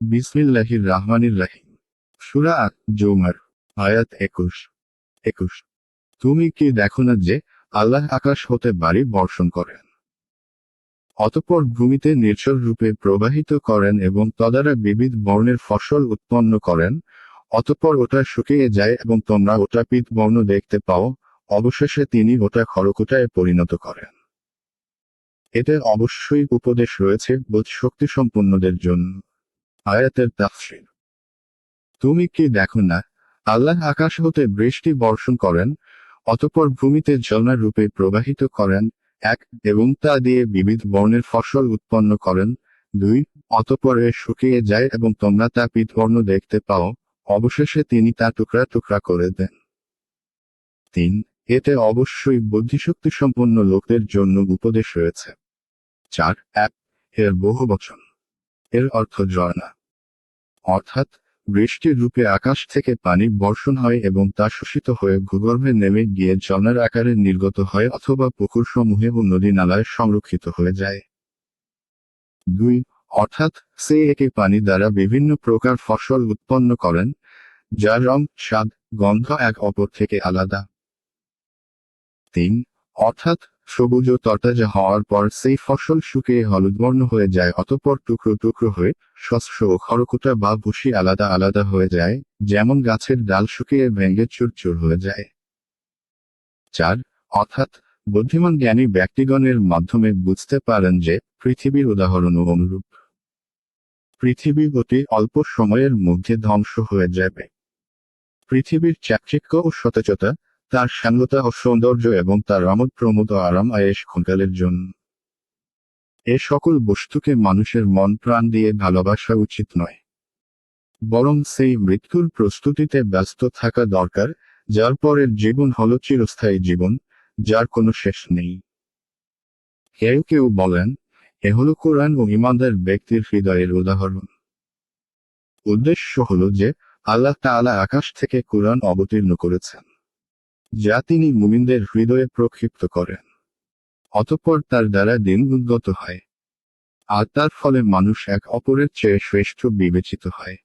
বিসমিল্লাহির রাহমানির রাহিম। সুরা জৌমার আয়াত একুশ। একুশ। তুমি কি দেখো না যে, আল্লাহ আকাশ হতে বাড়ি বর্ষণ করেন? অতঃপর ভূমিতে নির্ঝর রূপে প্রবাহিত করেন এবং তদারা বিবিধ বর্ণের ফসল উৎপন্ন করেন, অতঃপর ওটা শুকিয়ে যায় এবং তোমরা ওটা পিত বর্ণ দেখতে পাও, অবশেষে তিনি ওটা খড়কুটায় পরিণত করেন। এতে অবশ্যই উপদেশ রয়েছে বোধ শক্তি সম্পন্নদের জন্য। আয়াতের তাফসির। তুমি কি দেখো না, আল্লাহ আকাশ হতে বৃষ্টি বর্ষণ করেন, অতঃপর ভূমিতে ঝর্ণা রূপে প্রবাহিত করেন, এক, এবং তা দিয়ে বিবিধ বর্ণের ফসল উৎপন্ন করেন, দুই, অতঃপর এ শুকিয়ে যায় এবং তোমরা তা পিতবর্ণ দেখতে পাও, অবশেষে তিনি তা টুকরা টুকরা করে দেন। তিন, এতে অবশ্যই বুদ্ধিশক্তি সম্পন্ন লোকদের জন্য উপদেশ রয়েছে। চার, এক, এর বহু বচন এর অর্থ ঝর্ণা। অর্থাৎ, বৃষ্টির রূপে আকাশ থেকে পানি বর্ষণ হয় এবং তা শোষিত হয়ে ভূগর্ভে নেমে গিয়ে জলের আকারে নির্গত হয় অথবা পুকুরসমূহে ও নদী নালায় সংরক্ষিত হয়ে যায়। দুই, অর্থাৎ, সে একে পানি দ্বারা বিভিন্ন প্রকার ফসল উৎপন্ন করেন, যার রং, স্বাদ, গন্ধ এক অপর থেকে আলাদা। তিন, অর্থাৎ সবুজ ও তরতাজা হওয়ার পর সেই ফসল শুকিয়ে হলুদবর্ণ হয়ে যায় অতঃপর টুকরো টুকরো হয়ে শস্য ও খড়কুটা বা ভুসি আলাদা আলাদা হয়ে যায়, যেমন গাছের ডাল শুকিয়ে ভেঙে চুরচুর হয়ে যায়। চার, অর্থাৎ বুদ্ধিমান জ্ঞানী ব্যক্তিগণের মাধ্যমে বুঝতে পারেন যে পৃথিবীর উদাহরণও অনুরূপ। পৃথিবী অতি অল্প সময়ের মধ্যে ধ্বংস হয়ে যাবে। পৃথিবীর চাকচিক্য ও সতেজতা তার সাঙ্গতা ও সৌন্দর্য এবং তার আমোদ প্রমোদ আরাম আয়েস ক্ষণকালের জন্য। এ সকল বস্তুকে মানুষের মন প্রাণ দিয়ে ভালোবাসা উচিত নয়। বরং সেই মৃত্যুর প্রস্তুতিতে ব্যস্ত থাকা দরকার, যার পরের জীবন হল চিরস্থায়ী জীবন, যার কোনো শেষ নেই। কেউ কেউ বলেন, এ হল কোরআন ও ইমানদার ব্যক্তির হৃদয়ের উদাহরণ। উদ্দেশ্য হল যে, আল্লাহ তাআলা আকাশ থেকে কোরআন অবতীর্ণ করেছেন। যা তিনি মুমিনদের হৃদয়ে প্রক্ষিপ্ত করেন। অতঃপর তার দ্বারা দিন উদ্গত হয়। আর তার ফলে মানুষ এক অপরের চেয়ে শ্রেষ্ঠ বিবেচিত হয়।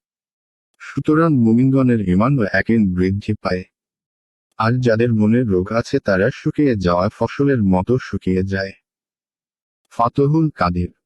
সুতরাং মুমিনগণের ইমান ও একিন বৃদ্ধি পায়। আর যাদের মনে রোগ আছে তারা শুকিয়ে যাওয়া ফসলের মতো শুকিয়ে যায়। ফাতহুল কাদির